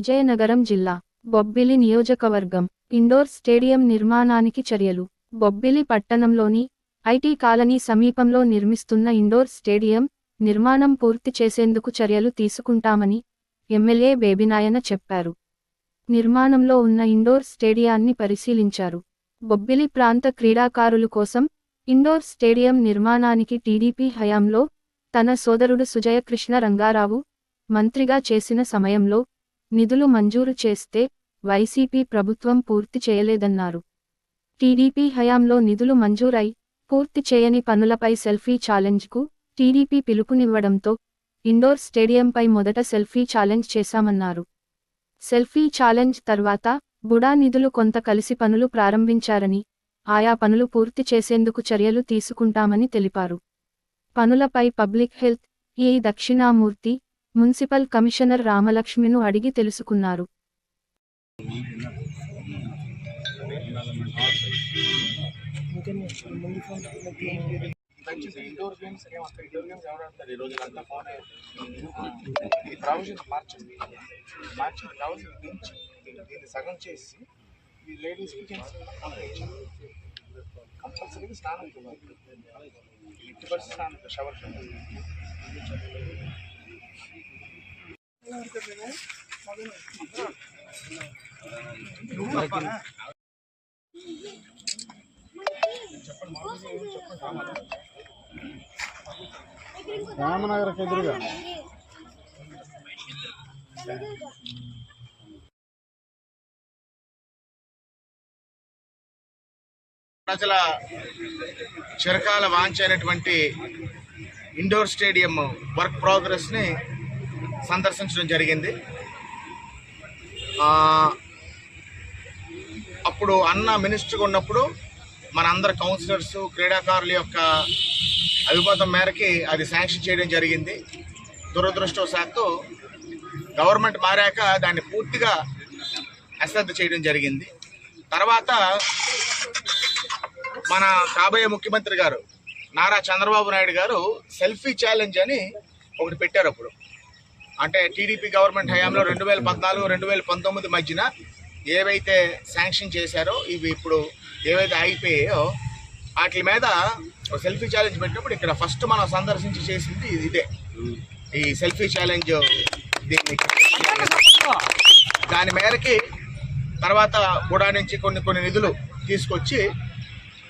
విజయనగరం జిల్లా బొబ్బిలి నియోజకవర్గం indoor stadium నిర్మాణానికి చర్యలు. బొబ్బిలి పట్టణంలోని ఐటీ కాలనీ సమీపంలో నిర్మిస్తున్న ఇండోర్ స్టేడియం నిర్మాణం పూర్తి చేసేందుకు చర్యలు తీసుకుంటామని ఎమ్మెల్యే బేబినాయన చెప్పారు. నిర్మాణంలో ఉన్న ఇండోర్ స్టేడియాన్ని పరిశీలించారు. బొబ్బిలి ప్రాంత క్రీడాకారులు కోసం ఇండోర్ స్టేడియం నిర్మాణానికి టీడీపీ హయాంలో తన సోదరుడు సుజయకృష్ణ రంగారావు మంత్రిగా చేసిన సమయంలో నిధులు మంజూరు చేస్తే వైసీపీ ప్రభుత్వం పూర్తి చేయలేదన్నారు. టీడీపీ హయాంలో నిధులు మంజూరై పూర్తి చేయని పనులపై సెల్ఫీ ఛాలెంజ్కు టీడీపీ పిలుపునివ్వడంతో ఇండోర్ స్టేడియంపై మొదట సెల్ఫీ ఛాలెంజ్ చేశామన్నారు. సెల్ఫీ ఛాలెంజ్ తర్వాత బుడా నిధులు కొంత కలిసి పనులు ప్రారంభించారని ఆయా పనులు పూర్తి చేసేందుకు చర్యలు తీసుకుంటామని తెలిపారు. పనులపై public health A Dakshinamurthy municipal commissioner రామలక్ష్మిను అడిగి తెలుసుకున్నారు ఇండోర్ గేమ్స్ ఇండోర్ గేమ్స్ ఎవరు ఈ రోజు అంతా ఫోన్ ప్రొవిజన్ మార్చండి మార్చి ప్రొవిజన్ దీన్ని సగం చేసి ఈ లేడీస్కి జెంట్స్ కంపల్సరీగా స్నానం ఇవ్వాలి ఎట్టి పరిస్థితి స్నానం షవర్ రామనగర్కి ఎదురుగా. ప్రజల చిరకాల వాంఛ అయినటువంటి ఇండోర్ స్టేడియం వర్క్ ప్రోగ్రెస్ని సందర్శించడం జరిగింది. అప్పుడు అన్న మినిస్టర్గా ఉన్నప్పుడు మన అందరు కౌన్సిలర్స్ క్రీడాకారుల యొక్క అభిమతం మేరకి అది శాంక్షన్ చేయడం జరిగింది. దురదృష్టవశాత్తు గవర్నమెంట్ మారాక దాన్ని పూర్తిగా అశ్రద్ధ చేయడం జరిగింది. తర్వాత మన కాబోయే ముఖ్యమంత్రి గారు నారా చంద్రబాబు నాయుడు గారు సెల్ఫీ ఛాలెంజ్ అని ఒకటి పెట్టారు అప్పుడు. అంటే టీడీపీ గవర్నమెంట్ హయాంలో రెండు వేల పద్నాలుగు రెండు వేల పంతొమ్మిది మధ్యన ఏవైతే శాంక్షన్ చేశారో ఇవి ఇప్పుడు ఏవైతే ఆగిపోయాయో వాటి మీద సెల్ఫీ ఛాలెంజ్ పెట్టినప్పుడు ఇక్కడ ఫస్ట్ మనం సందర్శించి చేసింది ఇదే. ఈ సెల్ఫీ ఛాలెంజ్ దీన్ని. దాని మేరకి తర్వాత కూడా నుంచి కొన్ని కొన్ని నిధులు తీసుకొచ్చి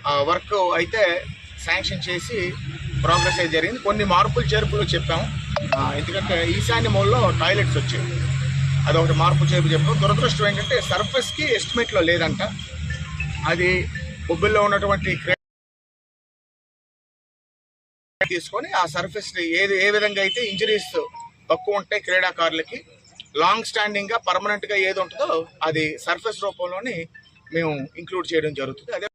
ఆ వర్క్ అయితే శాంక్షన్ చేసి ప్రోగ్రెస్ అయితే జరిగింది. కొన్ని మార్పులు చేర్పులు చెప్పాము. ఎందుకంటే ఈశాన్య మూలలో టాయిలెట్స్ వచ్చాయి. అదొకటి మార్పు చేర్పు చెప్పాం దురదృష్టం ఏంటంటే సర్ఫేస్కి ఎస్టిమేట్లో లేదంట. అది బొబ్బిల్లో ఉన్నటువంటి తీసుకొని ఆ సర్ఫేస్ ఏది ఏ విధంగా అయితే ఇంజరీస్ తక్కువ ఉంటాయి క్రీడాకారులకి లాంగ్ స్టాండింగ్గా పర్మనెంట్గా ఏది ఉంటుందో అది సర్ఫేస్ రూపంలోని మేము ఇంక్లూడ్ చేయడం జరుగుతుంది. అదే